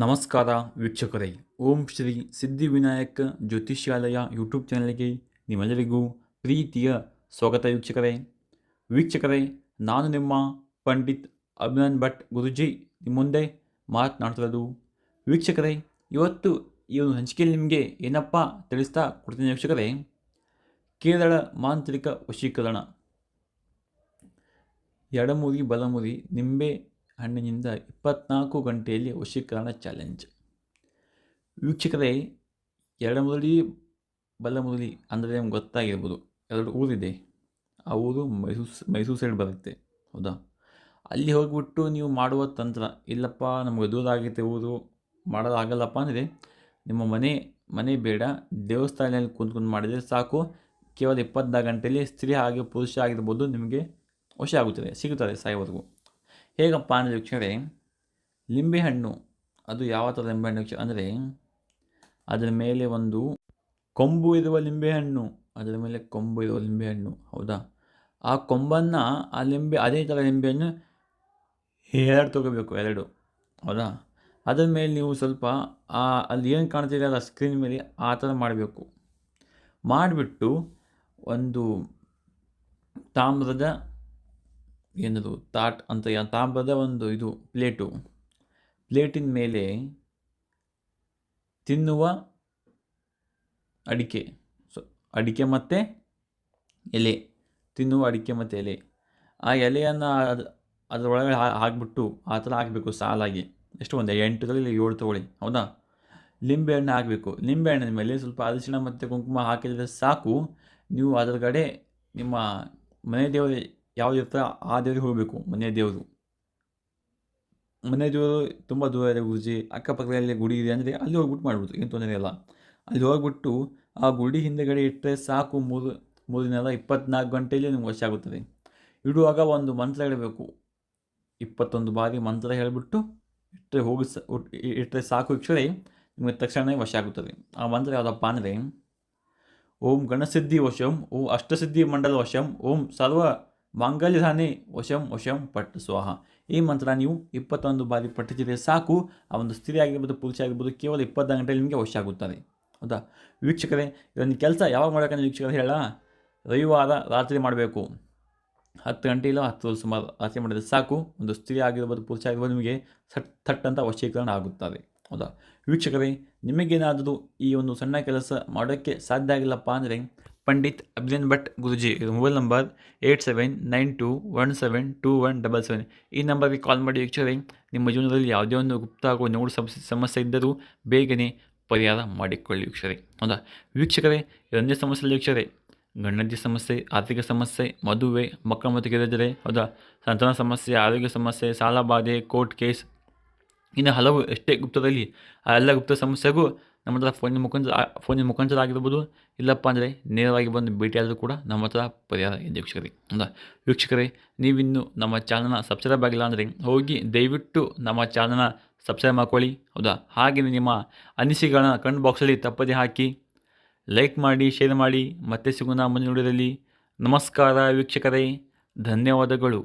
ನಮಸ್ಕಾರ ವೀಕ್ಷಕರೇ. ಓಂ ಶ್ರೀ ಸಿದ್ಧಿವಿನಾಯಕ ಜ್ಯೋತಿಷ್ಯಾಲಯ ಯೂಟ್ಯೂಬ್ ಚಾನಲ್ಗೆ ನಿಮ್ಮೆಲ್ಲರಿಗೂ ಪ್ರೀತಿಯ ಸ್ವಾಗತ ವೀಕ್ಷಕರೇ. ವೀಕ್ಷಕರೇ, ನಾನು ನಿಮ್ಮ ಪಂಡಿತ್ ಅಭಿನಂದ್ ಭಟ್ ಗುರುಜಿ. ನಿಮ್ಮ ಮುಂದೆ ಮಾತನಾಡ್ತಿರೋದು ವೀಕ್ಷಕರೇ, ಇವತ್ತು ಈ ಒಂದು ಹಂಚಿಕೆಯಲ್ಲಿ ನಿಮಗೆ ಏನಪ್ಪ ತಿಳಿಸ್ತಾ ಕೊಡ್ತೀನಿ ವೀಕ್ಷಕರೇ. ಕೇರಳ ಮಾಂತ್ರಿಕ ವಶೀಕರಣ. ಎಡಮುರಿ, ಬಲಮುರಿ, ನಿಂಬೆ ಹಣ್ಣಿನಿಂದ ಇಪ್ಪತ್ನಾಲ್ಕು ಗಂಟೆಯಲ್ಲಿ ವಶೀಕರಣ ಚಾಲೆಂಜ್ ವೀಕ್ಷಕರೇ ಎಡಮುರಳಿ ಬಲಮುರಳಿ ಅಂದರೆ ನಮ್ಗೆ ಗೊತ್ತಾಗಿರ್ಬೋದು. ಎರಡು ಊರಿದೆ. ಆ ಊರು ಮೈಸೂರು ಮೈಸೂರು ಸೈಡ್ ಬರುತ್ತೆ. ಹೌದಾ? ಅಲ್ಲಿ ಹೋಗಿಬಿಟ್ಟು ನೀವು ಮಾಡುವ ತಂತ್ರ, ಇಲ್ಲಪ್ಪ, ನಮಗೆ ದೂರ ಆಗುತ್ತೆ ಊರು ಮಾಡೋದಾಗಲ್ಲಪ್ಪ ಅಂದರೆ ನಿಮ್ಮ ಮನೆ ಮನೆ ಬೇಡ. ದೇವಸ್ಥಾನದಲ್ಲಿ ಕುಂತ್ಕೊಂಡು ಮಾಡಿದರೆ ಸಾಕು. ಕೇವಲ ಇಪ್ಪತ್ನಾಲ್ಕು ಗಂಟೆಯಲ್ಲಿ ಸ್ತ್ರೀ ಹಾಗೆ ಪುರುಷ ಆಗಿರ್ಬೋದು ನಿಮಗೆ ವಶ ಆಗುತ್ತದೆ, ಸಿಗುತ್ತದೆ ಸಾಯೋವರೆಗೂ ಹೇಗಪ್ಪ ಅಂದರೆ ವೀಕ್ಷಕರೇ ಲಿಂಬೆಹಣ್ಣು ಅದು ಯಾವ ಥರ ಲಿಂಬೆಹಣ್ಣು ವೀಕ್ಷ, ಅಂದರೆ ಅದರ ಮೇಲೆ ಒಂದು ಕೊಂಬು ಇರುವ ಲಿಂಬೆಹಣ್ಣು ಅದರ ಮೇಲೆ ಕೊಂಬು ಇರುವ ಲಿಂಬೆಹಣ್ಣು ಹೌದಾ? ಆ ಕೊಂಬನ್ನು ಆ ಲಿಂಬೆ, ಅದೇ ಥರ ಲಿಂಬೆಹಣ್ಣು ಎರಡು ತೊಗೋಬೇಕು, ಎರಡು, ಹೌದಾ? ಅದರ ಮೇಲೆ ನೀವು ಸ್ವಲ್ಪ ಆ, ಅಲ್ಲಿ ಏನು ಕಾಣ್ತಿದೆ ಅದು ಸ್ಕ್ರೀನ್ ಮೇಲೆ ಆ ಥರ ಮಾಡಬೇಕು. ಮಾಡಿಬಿಟ್ಟು ಒಂದು ತಾಮ್ರದ ಏನದು? ತಾಟ್ ಅಂತ ತಾಮ್ರದ ಒಂದು ಇದು, ಪ್ಲೇಟು. ಪ್ಲೇಟಿನ ಮೇಲೆ ತಿನ್ನುವ ಅಡಿಕೆ. ಸೊ, ಅಡಿಕೆ ಮತ್ತು ಎಲೆ. ತಿನ್ನುವ ಅಡಿಕೆ ಮತ್ತು ಎಲೆ. ಆ ಎಲೆಯನ್ನು ಅದು, ಅದರೊಳಗಡೆ ಹಾಕ್ಬಿಟ್ಟು ಆ ಥರ ಹಾಕಬೇಕು ಸಾಲಾಗಿ. ಎಷ್ಟು ಒಂದು ಎಂಟು ತಗೊಳ್ಳಿ ಏಳು ತಗೊಳ್ಳಿ. ಹೌದಾ? ಲಿಂಬೆಹಣ್ಣು ಹಾಕಬೇಕು. ಲಿಂಬೆಹಣ್ಣಿನ ಮೇಲೆ ಸ್ವಲ್ಪ ಅರಿಶಿಣ ಮತ್ತು ಕುಂಕುಮ ಹಾಕಿದರೆ ಸಾಕು. ನೀವು ಅದರ ಕಡೆ ನಿಮ್ಮ ಮನೆ ದೇವರು ಯಾವ್ದು ಇರ್ತಾರೆ ಆ ದೇವ್ರಿಗೆ ಹೋಗಬೇಕು, ಮನೆ ದೇವರು. ಮನೆ ದೇವರು ತುಂಬ ದೂರ ಇದೆ ಗುರುಜಿ, ಅಕ್ಕಪಕ್ಕದಲ್ಲಿ ಗುಡಿ ಇದೆ ಅಂದರೆ ಅಲ್ಲಿ ಹೋಗ್ಬಿಟ್ಟು ಮಾಡ್ಬೋದು ಏನು ತೊಂದರೆ ಇಲ್ಲ. ಅಲ್ಲಿ ಹೋಗ್ಬಿಟ್ಟು ಆ ಗುಡಿ ಹಿಂದೆಗಡೆ ಇಟ್ಟರೆ ಸಾಕು ಮೂರು ಮೂರು ದಿನ ಎಲ್ಲ ಇಪ್ಪತ್ನಾಲ್ಕು ಗಂಟೆಯಲ್ಲಿ ನಿಮ್ಗೆ ವಶ ಆಗುತ್ತದೆ. ಇಡುವಾಗ ಒಂದು ಮಂತ್ರ ಹೇಳಬೇಕು. ಇಪ್ಪತ್ತೊಂದು ಬಾರಿ ಮಂತ್ರ ಹೇಳಿಬಿಟ್ಟು ಇಟ್ಟರೆ ಹೋಗಿ ಇಟ್ಟರೆ ಸಾಕು ಇಕ್ಷಣೆ ನಿಮಗೆ ತಕ್ಷಣವೇ ವಶ ಆಗುತ್ತದೆ. ಆ ಮಂತ್ರ ಯಾವುದಪ್ಪ ಅಂದರೆ, ಓಂ ಗಣಸಿದ್ಧಿ ವಶಂ, ಓಂ ಅಷ್ಟಸಿದ್ಧಿ ಮಂಡಲ ವಶಂ, ಓಂ ಸರ್ವ ಮಾಂಗಲ್ಯಧಾನೆ ವಶಂ ವಶಂ ಪಟ್ ಸ್ವಾಹ. ಈ ಮಂತ್ರ ನೀವು ಇಪ್ಪತ್ತೊಂದು ಬಾರಿ ಪಠಿಸಿದರೆ ಸಾಕು. ಆ ಒಂದು ಸ್ತ್ರೀ ಆಗಿರ್ಬೋದು ಪುರುಷ ಆಗಿರ್ಬೋದು, ಕೇವಲ ಇಪ್ಪತ್ತು ಗಂಟೆಯಲ್ಲಿ ನಿಮಗೆ ವಶ ಆಗುತ್ತದೆ. ಹೌದಾ? ವೀಕ್ಷಕರೇ, ಇದೊಂದು ಕೆಲಸ ಯಾವಾಗ ಮಾಡೋಕ್ಕಂದ್ರೆ ವೀಕ್ಷಕರು ಹೇಳ ರವಿವಾರ ರಾತ್ರಿ ಮಾಡಬೇಕು. ಹತ್ತು ಗಂಟೆ ಇಲ್ಲ, ಹತ್ತು ಸುಮಾರು ರಾತ್ರಿ ಮಾಡಿದರೆ ಸಾಕು. ಒಂದು ಸ್ತ್ರೀ ಆಗಿರ್ಬೋದು ಪುರುಷ ಆಗಿರ್ಬೋದು, ನಿಮಗೆ ಸಟ್ ಥಟ್ ಅಂತ ವಶೀಕರಣ ಆಗುತ್ತದೆ. ಹೌದಾ? ವೀಕ್ಷಕರೇ, ನಿಮಗೇನಾದರೂ ಈ ಒಂದು ಸಣ್ಣ ಕೆಲಸ ಮಾಡೋಕ್ಕೆ ಸಾಧ್ಯ ಆಗಿಲ್ಲಪ್ಪ ಅಂದರೆ ಪಂಡಿತ್ ಅಭಿನಂದ್ ಭಟ್ ಗುರುಜಿ, ಇದು mobile number eight seven nine two one seven two one double seven. ಈ ನಂಬರ್ಗೆ ಕಾಲ್ ಮಾಡಿ ವೀಕ್ಷಕರೇ, ನಿಮ್ಮ ಜೀವನದಲ್ಲಿ ಯಾವುದೇ ಒಂದು ಗುಪ್ತ ಹಾಗೂ ನೋಡು ಸಮಸ್ಯೆ ಸಮಸ್ಯೆ ಇದ್ದರೂ ಬೇಗನೆ ಪರಿಹಾರ ಮಾಡಿಕೊಳ್ಳಿ ವೀಕ್ಷಕರೇ. ಹೌದಾ? ವೀಕ್ಷಕರೇ ಎರಡನೇ ಸಮಸ್ಯೆ ವೀಕ್ಷಕರೇ ಗಂಡಂತಿ ಸಮಸ್ಯೆ, ಆರ್ಥಿಕ ಸಮಸ್ಯೆ, ಮದುವೆ, ಮಕ್ಕಳ ಮತ್ತು ಗೆದ್ದರೆ ಹೌದಾ? ಸಂತಾನ ಸಮಸ್ಯೆ, ಆರೋಗ್ಯ ಸಮಸ್ಯೆ, ಸಾಲ ಬಾಧೆ, ಕೋರ್ಟ್ ಕೇಸ್ ಇನ್ನು ಹಲವು ಎಷ್ಟೇ ಗುಪ್ತದಲ್ಲಿ ಆ ಎಲ್ಲ ಗುಪ್ತ ಸಮಸ್ಯೆಗೂ ನಮ್ಮ ಹತ್ರ ಫೋನಿನ ಮುಖಾಂತರ ಫೋನಿನ ಮುಖಾಂತರ ಆಗಿರ್ಬೋದು, ಇಲ್ಲಪ್ಪ ಅಂದರೆ ನೇರವಾಗಿ ಬಂದು ಭೇಟಿಯಾದರೂ ಕೂಡ ನಮ್ಮ ಹತ್ರ ಪರಿಹಾರ ಇದೆ ವೀಕ್ಷಕರೇ. ಹೌದಾ ವೀಕ್ಷಕರೇ, ನೀವಿನ್ನು ನಮ್ಮ ಚಾನಲ್ನ ಸಬ್ಸ್ಕ್ರೈಬ್ ಆಗಿಲ್ಲ ಅಂದರೆ ಹೋಗಿ ದಯವಿಟ್ಟು ನಮ್ಮ ಚಾನಲ್ನ ಸಬ್ಸ್ಕ್ರೈಬ್ ಮಾಡ್ಕೊಳ್ಳಿ. ಹೌದಾ? ಹಾಗೆಯೇ ನಿಮ್ಮ ಅನಿಸಿಕೆಗಳನ್ನ ಕಮೆಂಟ್ ಬಾಕ್ಸಲ್ಲಿ ತಪ್ಪದೇ ಹಾಕಿ ಲೈಕ್ ಮಾಡಿ ಶೇರ್ ಮಾಡಿ. ಮತ್ತೆ ಸಿಗೋಣ ಮುಂದಿನ ವಿಡಿಯೋದಲ್ಲಿ. ನಮಸ್ಕಾರ ವೀಕ್ಷಕರೇ. ಧನ್ಯವಾದಗಳು.